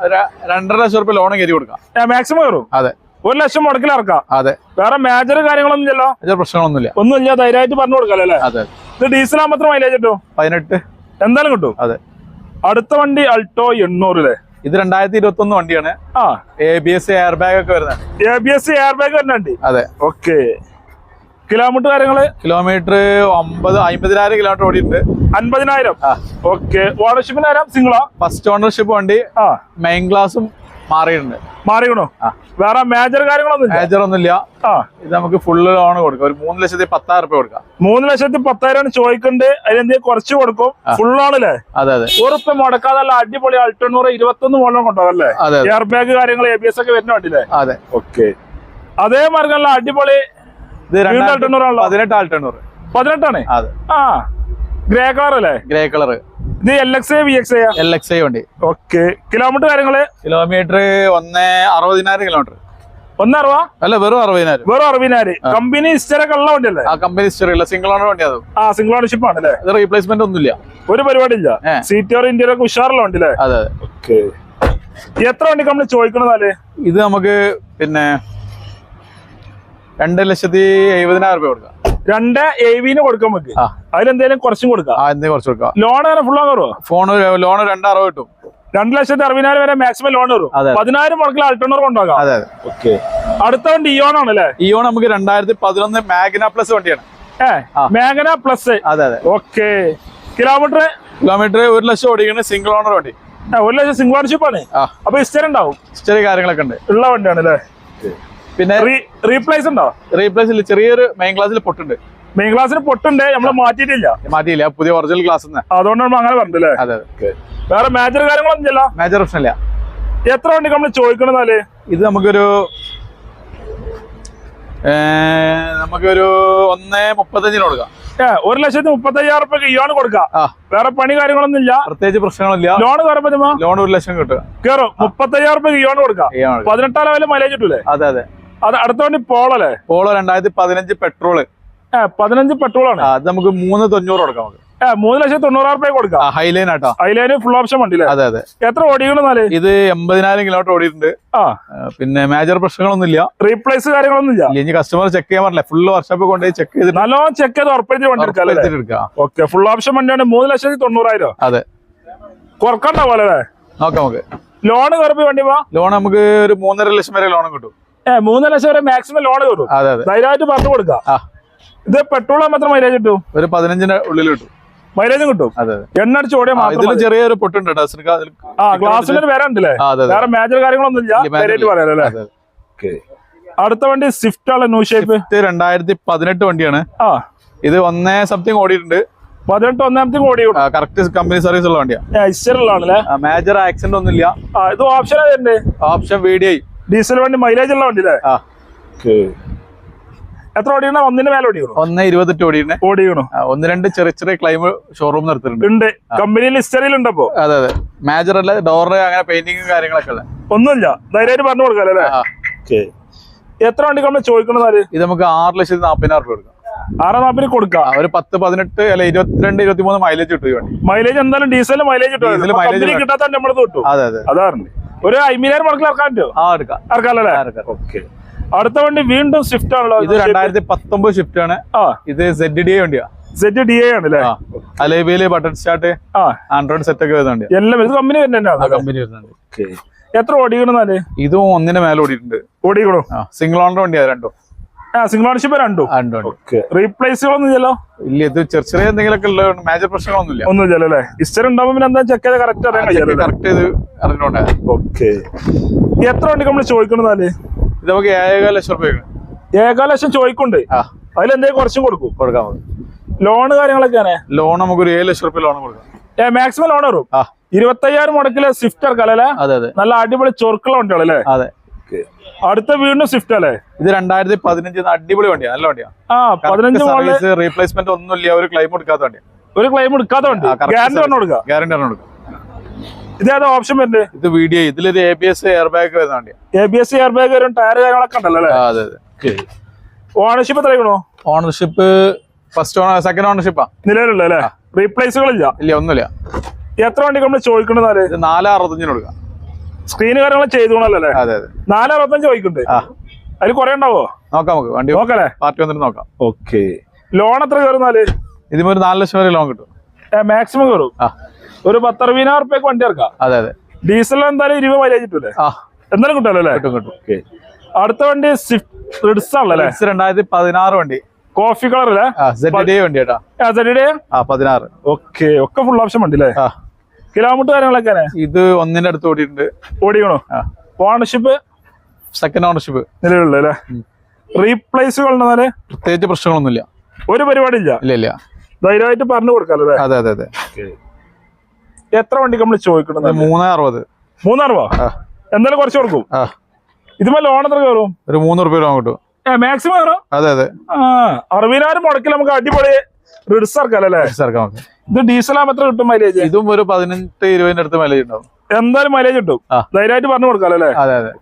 [SPEAKER 1] രണ്ടര ലക്ഷം റുപ്യ ലോൺ കയറി കൊടുക്കാം.
[SPEAKER 2] മാക്സിമം കയറും?
[SPEAKER 1] അതെ.
[SPEAKER 2] ഒരു ലക്ഷം മുടക്കിൽ ഇറക്കാം.
[SPEAKER 1] അതെ.
[SPEAKER 2] വേറെ മേജർ കാര്യങ്ങളൊന്നും ഇല്ലല്ലോ
[SPEAKER 1] ചെറിയ പ്രശ്നങ്ങളൊന്നുമില്ല.
[SPEAKER 2] ഒന്നും ഇല്ല ധൈര്യമായിട്ട് പറഞ്ഞു കൊടുക്കാം അല്ലേ?
[SPEAKER 1] അതെ.
[SPEAKER 2] ഇത് ഡീസൽ മാത്രം മൈലേജ് കിട്ടും?
[SPEAKER 1] പതിനെട്ട്.
[SPEAKER 2] എന്തായാലും കിട്ടും.
[SPEAKER 1] അതെ.
[SPEAKER 2] അടുത്ത വണ്ടി അൾട്ടോ എണ്ണൂറ് അല്ലേ
[SPEAKER 1] ഇത് രണ്ടായിരത്തി ഇരുപത്തി ഒന്ന് വണ്ടിയാണ്.
[SPEAKER 2] ആ.
[SPEAKER 1] A B S air bag ഒക്കെ വരുന്നത്.
[SPEAKER 2] A B S air bag വരുന്നുണ്ട്
[SPEAKER 1] അതെ.
[SPEAKER 2] ഓക്കെ കിലോമീറ്റർ കാര്യങ്ങൾ?
[SPEAKER 1] കിലോമീറ്റർ ഒമ്പത് അമ്പതിനായിരം കിലോമീറ്റർ ഓടിയിട്ടുണ്ട്.
[SPEAKER 2] അൻപതിനായിരം?
[SPEAKER 1] ആ.
[SPEAKER 2] ഓക്കെ. ഓണർഷിപ്പിന് ആരാം? സിംഗിളാ
[SPEAKER 1] ഫസ്റ്റ് ഓണർഷിപ്പ് വണ്ടി
[SPEAKER 2] ആ.
[SPEAKER 1] മെയിൻ ക്ലാസും മാറിയിട്ടുണ്ട്.
[SPEAKER 2] മാറിയണോ. വേറെ മേജർ കാര്യങ്ങളൊന്നും
[SPEAKER 1] മേജർ ഒന്നുമില്ല.
[SPEAKER 2] ആ.
[SPEAKER 1] ഇത് നമുക്ക് ഫുള്ള് ലോൺ കൊടുക്കാം. ഒരു മൂന്ന് ലക്ഷത്തി പത്തായിരം രൂപ കൊടുക്കാം.
[SPEAKER 2] മൂന്ന് ലക്ഷത്തി പത്തായിരം ചോദിക്കുന്നുണ്ട് അതിനെന്തെങ്കിലും കുറച്ച് കൊടുക്കും? ഫുൾ ആണല്ലേ?
[SPEAKER 1] അതെ അതെ.
[SPEAKER 2] ഉറപ്പ് മുടക്കാതെ നല്ല അടിപൊളി അൾട്ടണ്ണൂറ് ഇരുപത്തൊന്ന് മോളം
[SPEAKER 1] കൊണ്ടുപോകാം അല്ലേ?
[SPEAKER 2] എയർ ബാഗ് കാര്യങ്ങൾ എ ബി എസ് ഒക്കെ വരുന്ന വണ്ടിയില്ലേ?
[SPEAKER 1] അതെ.
[SPEAKER 2] ഓക്കെ. അതേ മാർഗമല്ല അടിപൊളി
[SPEAKER 1] ഇത്
[SPEAKER 2] വീണ്ടും
[SPEAKER 1] പതിനെട്ട് ആൾട്ടണ്ണൂറ്
[SPEAKER 2] പതിനെട്ടാണ്? ആ ഗ്രേ കളർ അല്ലേ
[SPEAKER 1] ഗ്രേ കളർ
[SPEAKER 2] ഇത് L X V X
[SPEAKER 1] L X വണ്ടി.
[SPEAKER 2] ഓക്കെ. കിലോമീറ്റർ കാര്യങ്ങൾ?
[SPEAKER 1] കിലോമീറ്റർ ഒന്ന് അറുപതിനായിരം കിലോമീറ്റർ.
[SPEAKER 2] ഒന്നറുവാ
[SPEAKER 1] അല്ല വെറും അറുപതിനായിരം.
[SPEAKER 2] വെറും അറുപതിനായിരം. കമ്പനി ഹിസ്റ്ററൊക്കെ ഉള്ള വണ്ടിയല്ലേ?
[SPEAKER 1] ആ കമ്പനി ഹിസ്റ്ററി ഇല്ല സിംഗിൾ ഓണർ വണ്ടി അത്.
[SPEAKER 2] ആ സിംഗിൾ ഓണർഷിപ്പ് ആണല്ലേ?
[SPEAKER 1] ഇത് റീപ്ലേസ്മെന്റ് ഒന്നുമില്ല.
[SPEAKER 2] ഒരു പരിപാടി ഇല്ല
[SPEAKER 1] സിറ്റിയോർ
[SPEAKER 2] സീറ്റോർ ഇന്ത്യയിലൊക്കെ ഉഷാറുള്ള വണ്ടിയില്ലേ?
[SPEAKER 1] അതെ അതെ.
[SPEAKER 2] ഓക്കെ. എത്ര വണ്ടിക്ക് നമ്മൾ ചോദിക്കണതാൽ
[SPEAKER 1] ഇത് നമുക്ക് പിന്നെ രണ്ട് ലക്ഷത്തി എഴുപതിനായിരം രൂപ കൊടുക്കാം.
[SPEAKER 2] രണ്ട് എവിന് കൊടുക്കാൻ നമുക്ക്. അതിലെന്തേലും കുറച്ചും കൊടുക്കാം.
[SPEAKER 1] എന്തെങ്കിലും കുറച്ച് കൊടുക്കാം.
[SPEAKER 2] ലോൺ അങ്ങനെ ഫുൾ കയറുമോ
[SPEAKER 1] ഫോൺ ലോൺ രണ്ടറുപത് കിട്ടും.
[SPEAKER 2] രണ്ട് ലക്ഷത്തി അറുപതിനായിരം വരെ മാക്സിമം ലോൺ
[SPEAKER 1] വരും.
[SPEAKER 2] പതിനായിരം മുടക്കിൽ അൾട്ടണർ
[SPEAKER 1] കൊണ്ടുപോകാം.
[SPEAKER 2] ഓക്കെ അടുത്ത വണ്ടി ഇയോൺ ആണല്ലേ
[SPEAKER 1] ഇയോൺ നമുക്ക് രണ്ടായിരത്തി പതിനൊന്ന് മാഗ്ന പ്ലസ് വണ്ടിയാണ്.
[SPEAKER 2] മേഘന പ്ലസ്
[SPEAKER 1] അതെ അതെ.
[SPEAKER 2] ഓക്കെ കിലോമീറ്റർ
[SPEAKER 1] കിലോമീറ്റർ ഒരു ലക്ഷം ഓടിക്കുന്ന സിംഗിൾ ഓണർ വണ്ടി.
[SPEAKER 2] ഒരു ലക്ഷം സിംഗിൾ ഓണർഷിപ്പ് ആണ്. അപ്പൊ ഹിസ്റ്ററി ഉണ്ടാവും.
[SPEAKER 1] ഹിസ്റ്ററി കാര്യങ്ങളൊക്കെ ഉണ്ട്.
[SPEAKER 2] ഉള്ള വണ്ടിയാണ് അല്ലേ?
[SPEAKER 1] പിന്നെ
[SPEAKER 2] റീപ്ലേസ് ഉണ്ടോ?
[SPEAKER 1] റീപ്ലേസ് ഇല്ല ചെറിയൊരു മെയിൻ ഗ്ലാസ്സിൽ പൊട്ടുണ്ട്.
[SPEAKER 2] മെയിൻ ഗ്ലാസ്സിന് പൊട്ടുണ്ട് നമ്മൾ മാറ്റിയിട്ടില്ല.
[SPEAKER 1] മാറ്റിയില്ല പുതിയ ഒറിജിനൽ ക്ലാസ്
[SPEAKER 2] അതുകൊണ്ടാണ് നമ്മൾ അങ്ങനെ പറഞ്ഞത് അല്ലേ?
[SPEAKER 1] അതെ അതെ
[SPEAKER 2] വേറെ മേജർ കാര്യങ്ങളൊന്നും ഇല്ല
[SPEAKER 1] മേജർ പ്രശ്നമില്ല.
[SPEAKER 2] എത്ര വണ്ടി നമ്മൾ ചോദിക്കണമെന്നാൽ
[SPEAKER 1] ഇത് നമുക്കൊരു നമുക്കൊരു ഒന്ന് മുപ്പത്തഞ്ചിന് കൊടുക്കാം.
[SPEAKER 2] ഒരു ലക്ഷത്തി മുപ്പത്തി അയ്യായിരം റുപ്യ ഇയോണ് കൊടുക്കാം വേറെ പണി കാര്യങ്ങളൊന്നും ഇല്ല
[SPEAKER 1] പ്രത്യേകിച്ച് പ്രശ്നങ്ങളില്ല.
[SPEAKER 2] ലോൺ കയറുമ്പോ
[SPEAKER 1] ലോൺ ഒരു ലക്ഷം കിട്ടുക
[SPEAKER 2] കയറും മുപ്പത്തി അയ്യായിരം റുപ്യക്ക് ഇയോണ് കൊടുക്കാം. പതിനെട്ടാം ലെവലിൽ മൈലേജ് കിട്ടൂലേ?
[SPEAKER 1] അതെ അതെ.
[SPEAKER 2] അത് അടുത്ത വണ്ടി പോളല്ലേ
[SPEAKER 1] പോളോ രണ്ടായിരത്തി പതിനഞ്ച്
[SPEAKER 2] പെട്രോൾ പതിനഞ്ച് പെട്രോൾ ആണ്.
[SPEAKER 1] അത് നമുക്ക് മൂന്ന് തൊണ്ണൂറ് കൊടുക്കാം നമുക്ക്.
[SPEAKER 2] മൂന്ന് ലക്ഷത്തി തൊണ്ണൂറായിരം റുപ്യ കൊടുക്കാം.
[SPEAKER 1] ഹൈലൈൻ ആട്ടോ.
[SPEAKER 2] ഹൈലൈന് ഫുൾ ഓപ്ഷൻ വണ്ടി
[SPEAKER 1] അതെ അതെ.
[SPEAKER 2] എത്ര ഓടിക്കണെന്നാൽ
[SPEAKER 1] ഇത് എൺപതിനായിരം കിലോമീറ്റർ ഓടിയിട്ടുണ്ട്.
[SPEAKER 2] ആ.
[SPEAKER 1] പിന്നെ മേജർ പ്രശ്നങ്ങളൊന്നും ഇല്ല
[SPEAKER 2] റീപ്ലേസ് കാര്യങ്ങളൊന്നും ഇല്ല
[SPEAKER 1] ഇനി കസ്റ്റമർ ചെക്ക് ചെയ്യാൻ പറ്റില്ല. ഫുൾ വർഷോപ്പ് കൊണ്ടുപോയി ചെക്ക് ചെയ്ത്
[SPEAKER 2] നല്ലോണം ചെക്ക് ചെയ്ത് ഉറപ്പിച്ച് വണ്ടി എടുക്കാം. ഓക്കെ ഫുൾ ഓപ്ഷൻ വണ്ടിയാണ് മൂന്ന് ലക്ഷത്തി തൊണ്ണൂറായിരം.
[SPEAKER 1] അതെ.
[SPEAKER 2] കുറക്കണ്ട പോലെ
[SPEAKER 1] നോക്കാം നമുക്ക്.
[SPEAKER 2] ലോൺ കയറി വണ്ടി പോ
[SPEAKER 1] ലോൺ നമുക്ക് ഒരു മൂന്നര ലക്ഷം വരെ ലോൺ കിട്ടും.
[SPEAKER 2] മൂന്ന് ലക്ഷം വരെ മാക്സിമം ലോൺ
[SPEAKER 1] കിട്ടും.
[SPEAKER 2] ധൈര്യമായിട്ട് പറഞ്ഞു കൊടുക്കാം. ഇത് പെട്രോൾ മാത്രം മൈലേജ് കിട്ടും
[SPEAKER 1] ഒരു പതിനഞ്ചിന്റെ ഉള്ളിൽ കിട്ടും.
[SPEAKER 2] മൈലേജും കിട്ടും.
[SPEAKER 1] അതെ അതെ.
[SPEAKER 2] എണ്ണ അടിച്ച് ഓടിയാൽ മാത്രം.
[SPEAKER 1] ചെറിയൊരു പൊട്ടുണ്ട്
[SPEAKER 2] ആ ഗ്ലാസ്സിന് ഒരു വില ഉണ്ടല്ലേ? വേറെ മേജർ കാര്യങ്ങളൊന്നും ഇല്ല പറയാലോ അല്ലേ. അടുത്ത വണ്ടി സ്വിഫ്റ്റ് ആണ് ന്യൂ ഷേപ്പ്
[SPEAKER 1] രണ്ടായിരത്തി പതിനെട്ട് വണ്ടിയാണ്.
[SPEAKER 2] ആ.
[SPEAKER 1] ഇത് ഒന്നേ സംതിങ് ഓടിയിട്ടുണ്ട്.
[SPEAKER 2] പതിനെട്ട് ഒന്നാമത്തെ ഓടി
[SPEAKER 1] കറക്റ്റ് കമ്പനി സർവീസ് ഉള്ള വണ്ടിയാണ് മേജർ ആക്സിഡന്റ് ഒന്നും ഇല്ല
[SPEAKER 2] ഇത് ഓപ്ഷൻ
[SPEAKER 1] ഓപ്ഷൻ വീഡിയോ
[SPEAKER 2] ഡീസൽ വണ്ടി മൈലേജ് ഉള്ള വണ്ടി അല്ലേ എത്ര ഓടിയണോ ഒന്നിന്റെ മേലെ ഓടിക്കണോ
[SPEAKER 1] ഒന്ന് ഇരുപത്തെട്ട്
[SPEAKER 2] ഓടി
[SPEAKER 1] ഓടിയാണ് ഒന്ന് രണ്ട് ചെറിയ ചെറിയ ക്ലൈം ഷോറൂം നിർത്തിയിട്ടുണ്ട്.
[SPEAKER 2] ഉണ്ട്. കമ്പനി ലിസ്റ്ററിൽ ഉണ്ടപ്പോ
[SPEAKER 1] അതെ അതെ. മേജർ അല്ല ഡോറ് അങ്ങനെ പെയിന്റിങ് കാര്യങ്ങളൊക്കെ ഉള്ള.
[SPEAKER 2] ഒന്നുമില്ല. ധൈര്യമായിട്ട് പറഞ്ഞു കൊടുക്കാം അല്ലേ. എത്ര വണ്ടി നമ്മൾ ചോദിക്കണത്
[SPEAKER 1] ഇത് നമുക്ക് ആറ് ലക്ഷത്തി നാപ്പതിനായിരം രൂപ കൊടുക്കാം.
[SPEAKER 2] ആറ് നാപ്പിന് കൊടുക്കാം.
[SPEAKER 1] ഒരു പത്ത് പതിനെട്ട് അല്ലെ ഇരുപത്തിരണ്ട് ഇരുപത്തി മൂന്ന് മൈലേജ് കിട്ടും
[SPEAKER 2] മൈലേജ് എന്തായാലും ഡീസൽ മൈലേജ് കിട്ടും. കിട്ടാത്ത കിട്ടും.
[SPEAKER 1] അതെ അതെ.
[SPEAKER 2] അതാണ് ഒരു അയ്മിനായിരം മുടക്കിൽ ഇറക്കാൻ പറ്റുമോ?
[SPEAKER 1] ആ എടുക്കാം.
[SPEAKER 2] ഇറക്കാമല്ലേ ഓക്കെ അടുത്ത വണ്ടി വീണ്ടും സ്വിഫ്റ്റ് ആണല്ലോ.
[SPEAKER 1] ഇത് രണ്ടായിരത്തി പത്തൊമ്പത് സ്വിഫ്റ്റ് ആണ്.
[SPEAKER 2] ആ.
[SPEAKER 1] ഇത് സെഡ് ഡി വണ്ടിയാ.
[SPEAKER 2] സെറ്റ് ഡി എ ആണ്
[SPEAKER 1] അലേബിയിൽ ബട്ടൺ സ്റ്റാർട്ട് ആൻഡ്രോയിഡ് സെറ്റ് ഒക്കെ വരുന്നുണ്ട്
[SPEAKER 2] എല്ലാം ഇത് കമ്പനി തന്നെ
[SPEAKER 1] കമ്പനി വരുന്നുണ്ട്
[SPEAKER 2] എത്ര ഓടിക്കണെന്നാൽ
[SPEAKER 1] ഇതും ഒന്നിന് മേലെ ഓടിയിട്ടുണ്ട്.
[SPEAKER 2] ഓടിക്കണോ?
[SPEAKER 1] സിംഗിൾ ഓണർ വണ്ടിയാ രണ്ടും.
[SPEAKER 2] സിംഗിൾ ഓണർഷിപ്പ് രണ്ടും. റീപ്ലേസുകളൊന്നും ഇല്ലല്ലോ?
[SPEAKER 1] ഇല്ല ഇത് ചെറിയ ചെറിയ എന്തെങ്കിലുമൊക്കെ ഉള്ള മേജർ പ്രശ്നങ്ങളൊന്നും ഇല്ല
[SPEAKER 2] ഒന്നും ഇല്ലല്ലോ അല്ലേ? ഹിസ്റ്ററി ഉണ്ടാവുമ്പോൾ പിന്നെ എന്താ ചെക്ക് ചെയ്ത് കറക്റ്റ് അറിയാൻ കഴിയാലോ
[SPEAKER 1] കറക്റ്റ് ചെയ്ത് അറിഞ്ഞോണ്ടേ.
[SPEAKER 2] ഓക്കെ എത്ര വണ്ടി നമ്മൾ ചോദിക്കണെന്നാൽ
[SPEAKER 1] ഇത് നമുക്ക് ഏഴേകാൽ ലക്ഷം രൂപ
[SPEAKER 2] ഏകാല ലക്ഷം ചോദിക്കുന്നുണ്ട്.
[SPEAKER 1] ആ.
[SPEAKER 2] അതിലെന്തേലും കുറച്ചും കൊടുക്കും?
[SPEAKER 1] കൊടുക്കാൻ മതി.
[SPEAKER 2] ലോണ് കാര്യങ്ങളൊക്കെയാണ്
[SPEAKER 1] ലോൺ നമുക്ക് ഒരു ഏഴ് ലക്ഷം റുപ്യ ലോൺ കൊടുക്കാം.
[SPEAKER 2] ഏ മാക്സിമം ലോൺ വരും. ഇരുപത്തയ്യായിരം മുടക്കിൽ സ്വിഫ്റ്റ് ഇറക്കാം അല്ലേ?
[SPEAKER 1] അതെ അതെ.
[SPEAKER 2] നല്ല അടിപൊളി ചൊറുക്കുള്ള വണ്ടികളല്ലേ?
[SPEAKER 1] അതെ.
[SPEAKER 2] അടുത്ത വീണ്ടും സ്വിഫ്റ്റ് അല്ലേ?
[SPEAKER 1] ഇത് രണ്ടായിരത്തി പതിനഞ്ച് അടിപൊളി വണ്ടിയാണ് നല്ല വണ്ടിയാണ്
[SPEAKER 2] ആ പതിനഞ്ച്
[SPEAKER 1] സർവീസ് റീപ്ലേസ്മെന്റ് ഒന്നുമില്ല ഒരു ക്ലൈം എടുക്കാത്ത വണ്ടിയാണ്
[SPEAKER 2] ഒരു ക്ലെയിം എടുക്കാത്ത വണ്ടി. ഗ്യാരണ്ടി പറഞ്ഞു കൊടുക്കുക
[SPEAKER 1] ഗ്യാരണ്ടി പറഞ്ഞു കൊടുക്കാം
[SPEAKER 2] ഇതേതാ ഓപ്ഷൻ വരുന്നത്
[SPEAKER 1] ഇത് വീഡിയോ ഇതിലൊരു A B S air bag വരുന്ന വണ്ടിയാണ്
[SPEAKER 2] A B S air bag വരും ടയർ കാര്യങ്ങളൊക്കെ ഉണ്ടല്ലോ അല്ലേ?
[SPEAKER 1] അതെ അതെ.
[SPEAKER 2] ഓണർഷിപ്പ് എത്രയാണോ
[SPEAKER 1] ഓണർഷിപ്പ് ഫസ്റ്റ് ഓണർ സെക്കൻഡ് ഓണർഷിപ്പാ
[SPEAKER 2] നിലവിലുള്ള അല്ലേ റീപ്ലേസുകളില്ല
[SPEAKER 1] ഇല്ല? ഒന്നുമില്ല.
[SPEAKER 2] എത്ര വണ്ടി നമ്മൾ ചോദിക്കണെന്നാൽ
[SPEAKER 1] ഇത് നാല് അറുപത്തഞ്ചിന് കൊടുക്കാം.
[SPEAKER 2] സ്ക്രീൻ കാര്യങ്ങൾ ചെയ്തോണല്ലേ അല്ലേ?
[SPEAKER 1] അതെ അതെ.
[SPEAKER 2] നാല് അറുപത്തഞ്ച് ചോദിക്കുന്നുണ്ട്
[SPEAKER 1] ആ.
[SPEAKER 2] അതിൽ കുറെ ഉണ്ടാവോ?
[SPEAKER 1] നോക്കാം നമുക്ക് വണ്ടി
[SPEAKER 2] നോക്കല്ലേ
[SPEAKER 1] പാർട്ടി വന്നിട്ട് നോക്കാം.
[SPEAKER 2] ഓക്കെ. ലോൺ എത്ര കയറുന്നാൽ
[SPEAKER 1] ഇതിന് ഒരു നാല് ലക്ഷം വരെ ലോൺ കിട്ടും.
[SPEAKER 2] മാക്സിമം കയറും? ഒരു പത്തറുപതിനായിരം റുപ്യക്ക് വണ്ടി ഇറക്കാം.
[SPEAKER 1] അതെ അതെ.
[SPEAKER 2] ഡീസൽ എന്തായാലും ഇരുപത് മൈലേജ് കിട്ടൂലേ? എന്തായാലും കിട്ടുമല്ലോ അല്ലേ?
[SPEAKER 1] കിട്ടും കിട്ടും.
[SPEAKER 2] അടുത്ത വണ്ടി സ്വിഫ്റ്റ് റിഡ്സ് ആണല്ലേ
[SPEAKER 1] രണ്ടായിരത്തി പതിനാറ് വണ്ടി.
[SPEAKER 2] കോഫി കളർ അല്ലേ?
[SPEAKER 1] വണ്ടി കേട്ടാ പതിനാറ്.
[SPEAKER 2] ഓക്കെ. ഒക്കെ ഫുൾ ഓപ്ഷൻ വണ്ടി അല്ലേ? കിലോമീറ്റർ കാര്യങ്ങളൊക്കെ
[SPEAKER 1] ഇത് ഒന്നിന്റെ അടുത്ത് ഓടിയിട്ടുണ്ട്.
[SPEAKER 2] ഓടിക്കണോ? ഓണർഷിപ്പ്
[SPEAKER 1] സെക്കൻഡ് ഓണർഷിപ്പ്
[SPEAKER 2] നിലവിലുള്ള അല്ലേ? റീപ്ലേസുകൾ ഉണ്ടെന്നാൽ
[SPEAKER 1] പ്രത്യേകിച്ച് പ്രശ്നങ്ങളൊന്നുമില്ല.
[SPEAKER 2] ഒരു പരിപാടി ഇല്ല
[SPEAKER 1] ഇല്ല. ഇല്ല
[SPEAKER 2] ധൈര്യമായിട്ട് പറഞ്ഞു കൊടുക്കാല്ലോ
[SPEAKER 1] അതെ അതെ അതെ.
[SPEAKER 2] എത്ര വണ്ടി നമ്മൾ
[SPEAKER 1] ചോദിക്കണത്?
[SPEAKER 2] ചോദിക്കുന്നത്
[SPEAKER 1] മൂന്ന് അറുപത്.
[SPEAKER 2] മൂന്നാറ് രൂപ
[SPEAKER 1] ആ.
[SPEAKER 2] എന്തായാലും കുറച്ച് കൊടുക്കും.
[SPEAKER 1] ആ.
[SPEAKER 2] ഇതുമേ ലോൺ എത്ര കയറും?
[SPEAKER 1] ഒരു മൂന്ന് റുപ്യ ലോൺ കിട്ടും.
[SPEAKER 2] മാക്സിമം കയറും?
[SPEAKER 1] അതെ അതെ.
[SPEAKER 2] അറുപതിനായിരം മുടക്കിൽ നമുക്ക് അടിപൊളി റിഡ്സ് ഇറക്കാം അല്ലേ?
[SPEAKER 1] നമുക്ക്.
[SPEAKER 2] ഇത് ഡീസൽ ആകുമ്പോൾ എത്ര കിട്ടും മൈലേജ്
[SPEAKER 1] ഇതും ഒരു പതിനെട്ട് ഇരുപതിന്റെ അടുത്ത് മൈലേജ് ഉണ്ടാവും.
[SPEAKER 2] എന്തായാലും മൈലേജ് കിട്ടും. ധൈര്യമായിട്ട് പറഞ്ഞു കൊടുക്കാലോ അല്ലേ?
[SPEAKER 1] അതെ അതെ.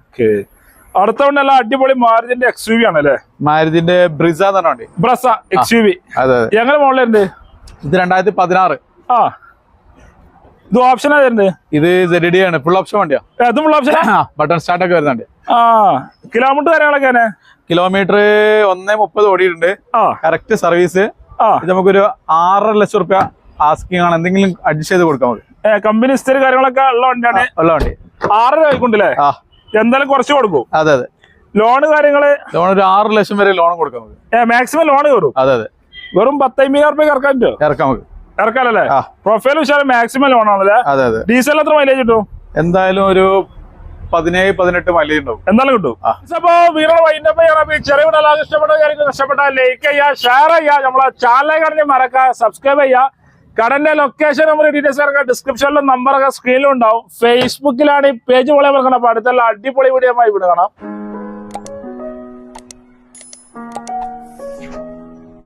[SPEAKER 2] അടുത്ത വണ്ടി നല്ല അടിപൊളി മാരുതിന്റെ എക്സ് യു വി ആണ് അല്ലേ?
[SPEAKER 1] മാരുതിന്റെ ബ്രിസ എന്ന് പറഞ്ഞ
[SPEAKER 2] ബ്രസ എക്സ് യു വി
[SPEAKER 1] അതെ
[SPEAKER 2] എങ്ങനെ മോഡലുണ്ട്
[SPEAKER 1] ഇത് രണ്ടായിരത്തി പതിനാറ്
[SPEAKER 2] ആ. ഇത് ഓപ്ഷൻ
[SPEAKER 1] ഇത് സെഡി ആണ്. ഫുൾ ഓപ്ഷൻ വണ്ടിയാ.
[SPEAKER 2] അതും ഫുൾ ഓപ്ഷൻ
[SPEAKER 1] ബട്ടൺ സ്റ്റാർട്ട് ഒക്കെ വരുന്നുണ്ട്
[SPEAKER 2] ആ. കിലോമീറ്റർ കാര്യങ്ങളൊക്കെ
[SPEAKER 1] കിലോമീറ്റർ ഒന്നേ മുപ്പത് ഓടിയിട്ടുണ്ട്.
[SPEAKER 2] ആ.
[SPEAKER 1] കറക്റ്റ് സർവീസ്
[SPEAKER 2] ആ.
[SPEAKER 1] ഇത് നമുക്കൊരു ആറര ലക്ഷം റുപ്യ ആസ്കിങ് ആണ്. എന്തെങ്കിലും അഡ്ജസ്റ്റ് ചെയ്ത് കൊടുക്കാം നമുക്ക്
[SPEAKER 2] കമ്പനി ഹിസ്റ്ററി കാര്യങ്ങളൊക്കെ ഉള്ള വണ്ടിയാണ്.
[SPEAKER 1] ഉള്ള വണ്ടി.
[SPEAKER 2] ആറ് രൂപയ്ക്കുണ്ടല്ലേ
[SPEAKER 1] ആ.
[SPEAKER 2] എന്തായാലും കുറച്ച് കൊടുക്കും.
[SPEAKER 1] അതെ അതെ.
[SPEAKER 2] ലോണ് കാര്യങ്ങൾ?
[SPEAKER 1] ലോൺ ഒരു ആറ് ലക്ഷം വരെ ലോൺ കൊടുക്കാം നമുക്ക്.
[SPEAKER 2] മാക്സിമം ലോൺ കയറും.
[SPEAKER 1] അതെ അതെ.
[SPEAKER 2] വെറും പത്തയ്യായിരം റുപ്യ ഇറക്കാൻ പറ്റുമോ
[SPEAKER 1] ഇറക്കാം നമുക്ക്.
[SPEAKER 2] ഇറക്കാനല്ലേ പ്രൊഫൈൽ വിശാലം മാക്സിമം ലോൺ ആണല്ലേ?
[SPEAKER 1] അതെ അതെ.
[SPEAKER 2] ഡീസൽ എത്ര മൈലേജ് കിട്ടും?
[SPEAKER 1] എന്തായാലും ഒരു പതിനേഴ് പതിനെട്ട് മൈലേജ് ഉണ്ടാവും.
[SPEAKER 2] എന്തായാലും കിട്ടും. അപ്പൊ വീണ വൈൻഡപ്പ് ചെയ്യാൻ ചെറിയ എല്ലാവർക്കും ഇഷ്ടപ്പെട്ട കാര്യങ്ങൾ ഇഷ്ടപ്പെട്ട ലൈക്ക് ചെയ്യുക ഷെയർ ചെയ്യുക. നമ്മളെ ചാനലിൽ കടഞ്ഞ് മറക്കുക സബ്സ്ക്രൈബ് ചെയ്യുക. കടന്റെ ലൊക്കേഷൻ നമ്പർ ഡീറ്റെയിൽസ് ഇറങ്ങുക ഡിസ്ക്രിപ്ഷനിലും നമ്പറൊക്കെ സ്ക്രീനിലും ഉണ്ടാവും. ഫേസ്ബുക്കിലാണ് ഈ പേജ് പോലെ അപ്പൊ അടുത്തുള്ള അടിപൊളി വീഡിയോ ആയി വിടുകണം കാണാം.